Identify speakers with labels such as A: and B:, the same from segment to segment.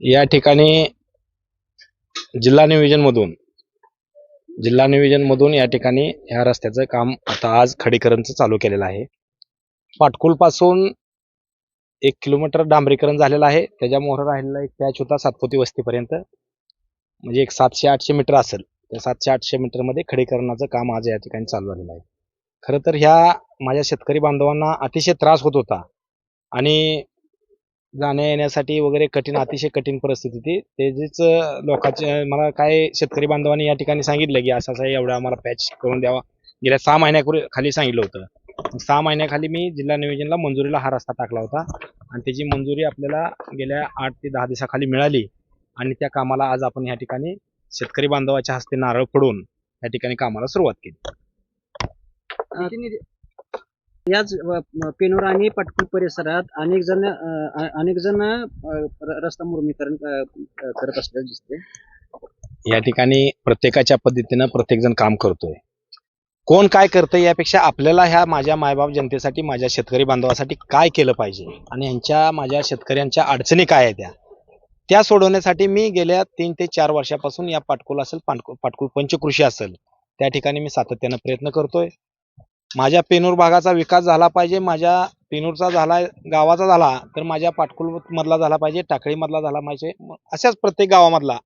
A: या ठिकाणी जिल्हा नियोजनमधून जिल्हा नियोजनमधून या ठिकाणी ह्या रस्त्याचं काम आता आज खडीकरणचं चालू केलेलं आहे. पाटकुलपासून एक किलोमीटर डांबरीकरण झालेलं आहे. त्याच्यामुळे राहिलेला एक पॅच होता सातपोती वस्तीपर्यंत. म्हणजे एक सातशे आठशे मीटर असेल. त्या सातशे आठशे मीटरमध्ये खडीकरणाचं काम आज या ठिकाणी चालू झालेलं आहे. खरं तर ह्या माझ्या शेतकरी बांधवांना अतिशय त्रास होत होता. आणि जाण्या येण्यासाठी वगैरे कठीण अतिशय कठीण परिस्थिती होती त्याचीच लोकांचे मला काय शेतकरी बांधवांनी या ठिकाणी सांगितलं की असं असं एवढं आम्हाला पॅच करून द्यावा. गेल्या सहा महिन्यापूर्वी खाली सांगितलं होतं. सहा महिन्याखाली मी जिल्हा नियोजनला मंजुरीला हा रस्ता टाकला होता. आणि त्याची मंजुरी आपल्याला गेल्या आठ ते दहा दिवसाखाली मिळाली. आणि त्या कामाला आज आपण या ठिकाणी शेतकरी बांधवाच्या हस्ते नारळ फोडून या ठिकाणी कामाला सुरुवात केली.
B: याच व- पेनोर आणि पाटकुल परिसरात अनेक जण अनेक जण रस्ता मुरमीकरण करत असल्याचे दिसते
A: या ठिकाणी प्रत्येकाच्या पद्धतीनं प्रत्येक जण काम करतोय. कोण काय करतंय यापेक्षा आपल्याला ह्या माझ्या मायबाप जनतेसाठी माझ्या शेतकरी बांधवासाठी काय केलं पाहिजे? आणि ह्यांच्या माझ्या शेतकऱ्यांच्या अडचणी काय आहेत त्या? त्या सोडवण्यासाठी मी गेल्या तीन ते चार वर्षापासून या पाटकुल असेल पाटकुल पाटकुल पंचकृषी असेल त्या ठिकाणी मी सातत्यानं प्रयत्न करतोय. माझ्या पेनूर भागाचा विकास झाला पाहिजे माझ्या पेनूरचा झाला गावाचा झाला तर माझ्या पाटकुलमधला झाला पाहिजे टाकळी मधला झाला पाहिजे अशाच प्रत्येक गावामधला.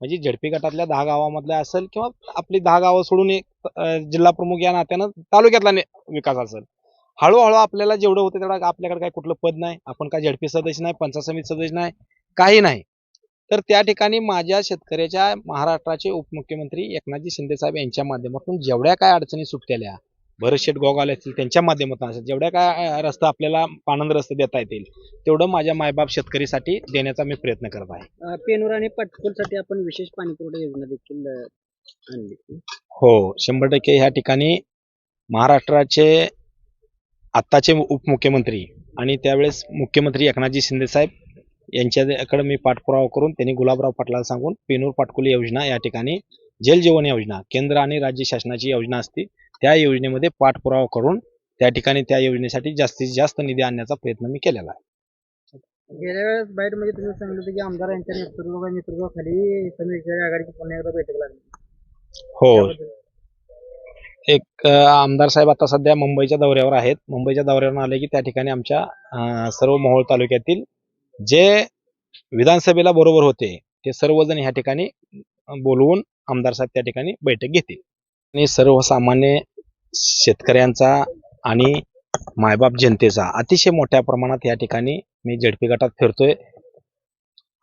A: म्हणजे झडपी गटातल्या दहा गावामधल्या असेल किंवा आपली दहा गावं सोडून एक जिल्हा प्रमुख या नात्यानं तालुक्यातला विकास असेल. हळूहळू आपल्याला जेवढं होतं तेवढं आपल्याकडे काय कुठलं पद नाही. आपण काय झडपी सदस्य नाही पंचायत समिती सदस्य नाही काही नाही. तर त्या ठिकाणी माझ्या शेतकऱ्याच्या महाराष्ट्राचे उपमुख्यमंत्री एकनाथजी शिंदे साहेब यांच्या माध्यमातून जेवढ्या काय अडचणी सुटलेल्या भरत शेठ गोगावले असतील त्यांच्या माध्यमातून असेल जेवढ्या काय रस्ता आपल्याला पानंद रस्ते देता येतील तेवढं माझ्या मायबाप शेतकरीसाठी देण्याचा मी प्रयत्न करत आहे.
B: पेनोर आणि पटकुलसाठी आपण विशेष पाणी पुरवठा योजना देखील आणली.
A: हो शंभर टक्के ह्या ठिकाणी महाराष्ट्राचे आत्ताचे उपमुख्यमंत्री आणि त्यावेळेस मुख्यमंत्री एकनाथजी शिंदे साहेब यांच्याकडे मी पाठपुरावा करून त्यांनी गुलाबराव पाटलाला सांगून पेनूर पाटकुली योजना या ठिकाणी जल जीवन योजना केंद्र आणि राज्य शासनाची योजना असते त्या योजनेमध्ये पाठपुरावा करून त्या ठिकाणी त्या योजनेसाठी जास्तीत जास्त निधी आणण्याचा प्रयत्न मी केलेला आहे.
B: गेल्या वेळेस बाईटमध्ये तुम्ही सांगितलं होतं की आमदार यांच्या नेतृत्व नेतृत्वाखाली आघाडीची पुन्हा एकदा बैठक लागली.
A: हो. एक आमदार साहेब आता सध्या मुंबईच्या दौऱ्यावर आहेत. मुंबईच्या दौऱ्यावरून आले की त्या ठिकाणी आमच्या सर्व मोहोळ तालुक्यातील जे विधानसभेला बरोबर होते ते सर्वजण ह्या ठिकाणी बोलवून आमदार साहेब त्या ठिकाणी बैठक घेतील. आणि सर्वसामान्य शेतकऱ्यांचा आणि मायबाप जनतेचा अतिशय मोठ्या प्रमाणात या ठिकाणी मी झडपी गटात फिरतोय.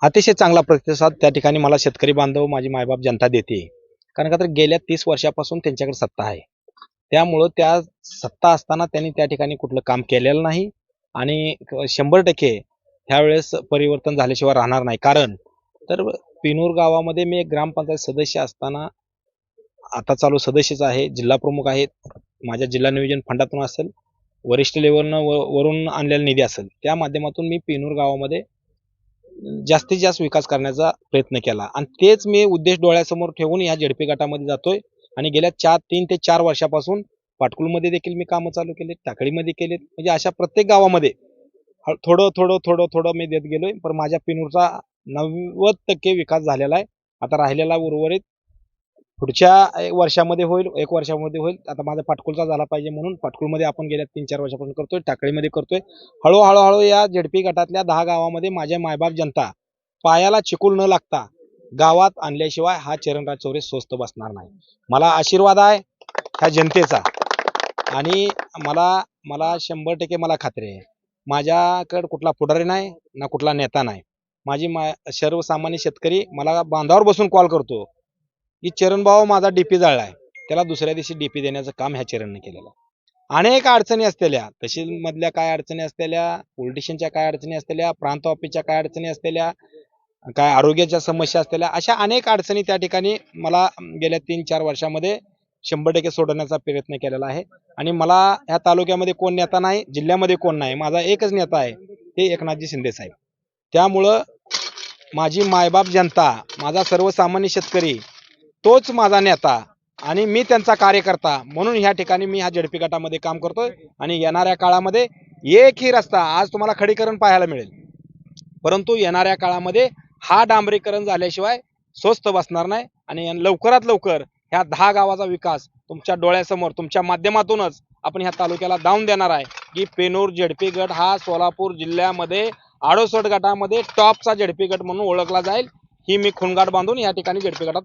A: अतिशय चांगला प्रतिसाद त्या ठिकाणी मला शेतकरी बांधव माझी मायबाप जनता देते. कारण का तर गेल्या तीस वर्षापासून त्यांच्याकडे सत्ता आहे. त्यामुळं त्या सत्ता असताना त्यांनी त्या ठिकाणी कुठलं काम केलेलं नाही आणि शंभर टक्के ह्यावेळेस परिवर्तन झाल्याशिवाय राहणार नाही. कारण तर पिनूर गावामध्ये मी एक ग्रामपंचायत सदस्य असताना आता चालू सदस्यच आहे जिल्हा प्रमुख आहेत माझ्या जिल्हा नियोजन फंडातून असेल वरिष्ठ लेवलनं व- वरून आणलेला निधी असेल त्या माध्यमातून मी पेनूर गावामध्ये जास्तीत जास्त विकास करण्याचा प्रयत्न केला. आणि तेच मी उद्देश डोळ्यासमोर ठेवून या झेडपी गटामध्ये जातोय. आणि गेल्या चार तीन ते चार वर्षापासून पाटकुलमध्ये देखील मी कामं चालू केले टाकडीमध्ये केलेत. म्हणजे अशा प्रत्येक गावामध्ये थोडं थोडं थोडं थोडं मी देत गेलोय. पण माझ्या पिनूरचा नव्वद टक्के विकास झालेला आहे. आता राहिलेला उर्वरित पुढच्या एक वर्षामध्ये होईल एक वर्षामध्ये होईल. आता माझा पाटकुलचा झाला पाहिजे म्हणून पाटकुलमध्ये आपण गेल्या तीन चार वर्षापासून करतोय टाकळीमध्ये करतोय. हळूहळू हळू या झेडपी गटातल्या दहा गावामध्ये माझ्या मायबाप जनता पायाला चिकूल न लागता गावात आणल्याशिवाय हा चरणराज चौरे स्वस्त बसणार नाही. मला आशीर्वाद आहे ह्या जनतेचा. आणि मला मला शंभर टक्के मला खात्री आहे. माझ्याकडे कुठला पुढारी नाही ना कुठला नेता नाही. माझी मा सर्वसामान्य शेतकरी मला बांधावर बसून कॉल करतो. की चरणभाव माझा डीपी जळलाय. त्याला दुसऱ्या दिवशी डीपी देण्याचं काम ह्या चरणने केलेलं आहे. अनेक अडचणी असलेल्या तहसील मधल्या काय अडचणी असलेल्या पोलिटिशियनच्या काय अडचणी असलेल्या प्रांत ऑफिसच्या काय अडचणी असलेल्या काय आरोग्याच्या समस्या असलेल्या अशा अनेक अडचणी त्या ठिकाणी मला गेल्या तीन चार वर्षामध्ये शंभर टक्के सोडवण्याचा प्रयत्न केलेला आहे. आणि मला ह्या तालुक्यामध्ये कोण नेता नाही जिल्ह्यामध्ये कोण नाही माझा एकच नेता आहे ते एकनाथजी शिंदे साहेब. त्यामुळं माझी मायबाप जनता माझा सर्वसामान्य शेतकरी तोच माझा नेता आणि मी त्यांचा कार्यकर्ता म्हणून ह्या ठिकाणी मी ह्या झडपी गटामध्ये काम करतोय आणि येणाऱ्या काळामध्ये एकही रस्ता आज तुम्हाला खडीकरण पाहायला मिळेल. परंतु येणाऱ्या काळामध्ये हा डांबरीकरण झाल्याशिवाय स्वस्त बसणार नाही आणि लवकरात लवकर ह्या दहा गावाचा विकास तुमच्या डोळ्यासमोर तुमच्या माध्यमातूनच आपण ह्या तालुक्याला दावून देणार आहे की पेनूर झेडपी गट हा सोलापूर जिल्ह्यामध्ये आडोसट गटामध्ये टॉपचा झेडपी गट म्हणून ओळखला जाईल. ही मी खुणगाट बांधून या ठिकाणी झेडपी गटात